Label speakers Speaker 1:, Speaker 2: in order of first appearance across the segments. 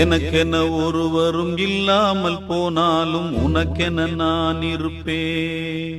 Speaker 1: எனக்கென ஒருவரும் இல்லாமல் போனாலும் உனக்கென நான் இருப்பேன்.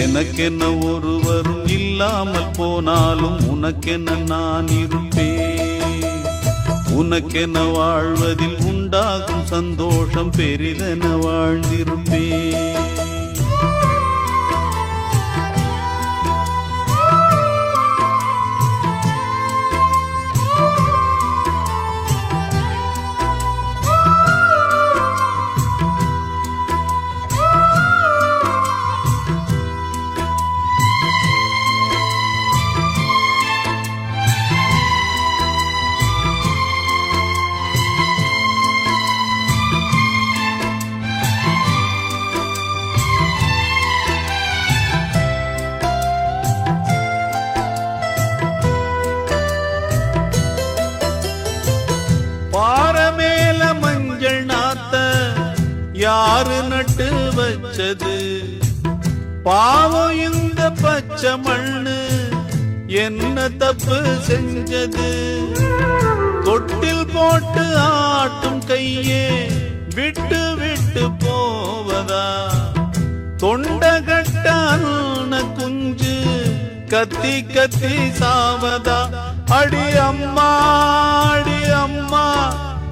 Speaker 1: எனக்கென்ன ஒருவரும் இல்லாமல் போனாலும் உனக்கென்ன நான் இருப்பேன். உனக்கென வாழ்வதில் உண்டாகும் சந்தோஷம் பெரிதென வாழ்ந்திருப்பேன். யாரு நட்டு வச்சது? பாவம் இந்த பச்சை மண்ணு என்ன தப்பு செஞ்சது? தொட்டில் போட்டு ஆட்டும் கையே விட்டு விட்டு போவதா? தொண்டகட்டான குஞ்சு கத்தி கத்தி சாவதா? அடி அம்மா அடி அம்மா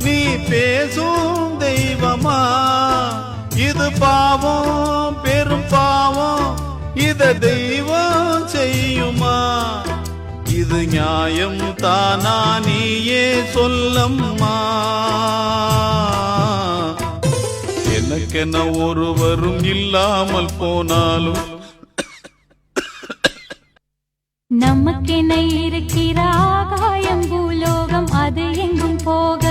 Speaker 1: நீ பேசும் இது பாவம் பெரும் பாவம் இத தெய்வம் செய்யுமா? இது நியாயம் தானா நீயே சொல்லம்மா. எனக்கென ஒருவரும் இல்லாமல் போனாலும்
Speaker 2: நமக்கென இருக்கிற ஆகாயம் பூலோகம் அது எங்கும் போக